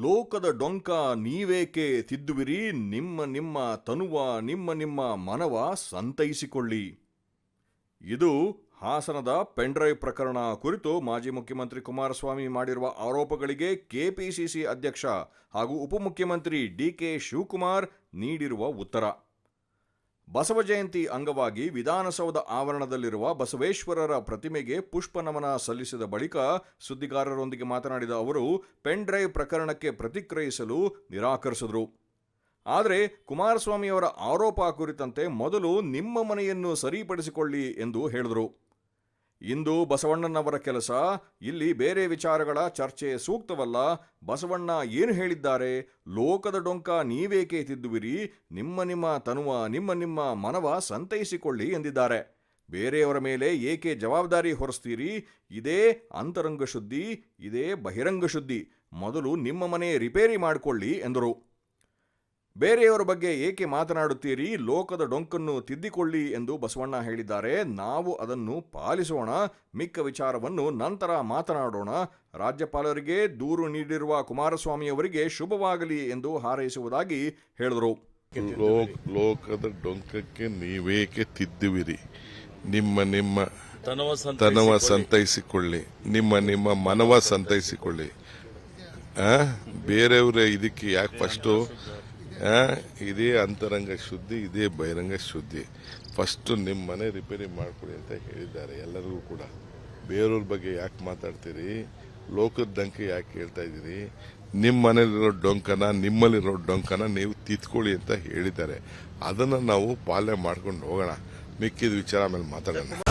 ಲೋಕದ ಡೊಂಕ ನೀವೇಕೆ ತಿದ್ದುವಿರಿ? ನಿಮ್ಮ ನಿಮ್ಮ ತನುವ, ನಿಮ್ಮ ನಿಮ್ಮ ಮನವ ಸಂತೈಸಿಕೊಳ್ಳಿ. ಇದು ಹಾಸನದ ಪೆಂಡ್ರೈವ್ ಪ್ರಕರಣ ಕುರಿತು ಮಾಜಿ ಮುಖ್ಯಮಂತ್ರಿ ಕುಮಾರಸ್ವಾಮಿ ಮಾಡಿರುವ ಆರೋಪಗಳಿಗೆ ಕೆಪಿಸಿಸಿ ಅಧ್ಯಕ್ಷ ಹಾಗೂ ಉಪಮುಖ್ಯಮಂತ್ರಿ ಡಿ ಕೆ ಶಿವಕುಮಾರ್ ನೀಡಿರುವ ಉತ್ತರ. ಬಸವ ಜಯಂತಿ ಅಂಗವಾಗಿ ವಿಧಾನಸೌಧ ಆವರಣದಲ್ಲಿರುವ ಬಸವೇಶ್ವರರ ಪ್ರತಿಮೆಗೆ ಪುಷ್ಪ ನಮನ ಸಲ್ಲಿಸಿದ ಬಳಿಕ ಸುದ್ದಿಗಾರರೊಂದಿಗೆ ಮಾತನಾಡಿದ ಅವರು, ಪೆನ್ ಡ್ರೈವ್ ಪ್ರಕರಣಕ್ಕೆ ಪ್ರತಿಕ್ರಿಯಿಸಲು ನಿರಾಕರಿಸಿದರು. ಆದರೆ ಕುಮಾರಸ್ವಾಮಿಯವರ ಆರೋಪ ಕುರಿತಂತೆ ಮೊದಲು ನಿಮ್ಮ ಮನೆಯನ್ನು ಸರಿಪಡಿಸಿಕೊಳ್ಳಿ ಎಂದು ಹೇಳಿದರು. ಇಂದು ಬಸವಣ್ಣನವರ ಕೆಲಸ, ಇಲ್ಲಿ ಬೇರೆ ವಿಚಾರಗಳ ಚರ್ಚೆ ಸೂಕ್ತವಲ್ಲ. ಬಸವಣ್ಣ ಏನು ಹೇಳಿದ್ದಾರೆ? ಲೋಕದ ಡೊಂಕ ನೀವೇಕೆ ತಿದ್ದುವಿರಿ? ನಿಮ್ಮ ನಿಮ್ಮ ತನುವ, ನಿಮ್ಮ ನಿಮ್ಮ ಮನವ ಸಂತೈಸಿಕೊಳ್ಳಿ ಎಂದಿದ್ದಾರೆ. ಬೇರೆಯವರ ಮೇಲೆ ಏಕೆ ಜವಾಬ್ದಾರಿ ಹೊರಿಸ್ತೀರಿ? ಇದೇ ಅಂತರಂಗ ಶುದ್ಧಿ ಇದೇ ಬಹಿರಂಗ ಶುದ್ಧಿ ಮೊದಲು ನಿಮ್ಮ ಮನೆ ರಿಪೇರಿ ಮಾಡಿಕೊಳ್ಳಿ ಎಂದರು. ಬೇರೆಯವರ ಬಗ್ಗೆ ಏಕೆ ಮಾತನಾಡುತ್ತೀರಿ? ಲೋಕದ ಡೊಂಕನ್ನು ತಿದ್ದಿಕೊಳ್ಳಿ ಎಂದು ಬಸವಣ್ಣ ಹೇಳಿದ್ದಾರೆ. ನಾವು ಅದನ್ನು ಪಾಲಿಸೋಣ. ಮಿಕ್ಕ ವಿಚಾರವನ್ನು ನಂತರ ಮಾತನಾಡೋಣ. ರಾಜ್ಯಪಾಲರಿಗೆ ದೂರು ನೀಡಿರುವ ಕುಮಾರಸ್ವಾಮಿಯವರಿಗೆ ಶುಭವಾಗಲಿ ಎಂದು ಹಾರೈಸುವುದಾಗಿ ಹೇಳಿದರು. ಲೋಕ್ ಲೋಕದ ಡೊಂಕಕ್ಕೆ ನೀವೇಕೆ ತಿದ್ದುವಿರಿ? ನಿಮ್ಮ ನಿಮ್ಮ ತನವ ಸಂತೈಸಿಕೊಳ್ಳಿ. ನಿಮ್ಮ ನಿಮ್ಮ ಮನವ ಸಂತೈಸಿಕೊಳ್ಳಿ. ಆ? ಬೇರೆಯವರ ಇದಕ್ಕೆ ಯಾಕೆ ಫಸ್ಟು? ಇದೇ ಅಂತರಂಗ ಶುದ್ಧಿ, ಇದೇ ಬಹಿರಂಗ ಶುದ್ಧಿ. ಫಸ್ಟು ನಿಮ್ಮ ಮನೆ ರಿಪೇರಿ ಮಾಡಿಕೊಡಿ ಅಂತ ಹೇಳಿದ್ದಾರೆ ಎಲ್ಲರಿಗೂ ಕೂಡ. ಬೇರೆಯವ್ರ ಬಗ್ಗೆ ಯಾಕೆ ಮಾತಾಡ್ತೀರಿ? ಲೋಕದ ದಂಕೆ ಯಾಕೆ ಹೇಳ್ತಾ ಇದ್ದೀರಿ? ನಿಮ್ಮ ಮನೇಲಿರೋ ಡೊಂಕನ, ನಿಮ್ಮಲ್ಲಿರೋ ಡೊಂಕನ ನೀವು ತಿತ್ಕೊಳ್ಳಿ ಅಂತ ಹೇಳಿದ್ದಾರೆ. ಅದನ್ನು ನಾವು ಪಾಲನೆ ಮಾಡ್ಕೊಂಡು ಹೋಗೋಣ. ಮಿಕ್ಕಿದ ವಿಚಾರ ಆಮೇಲೆ ಮಾತಾಡೋಣ.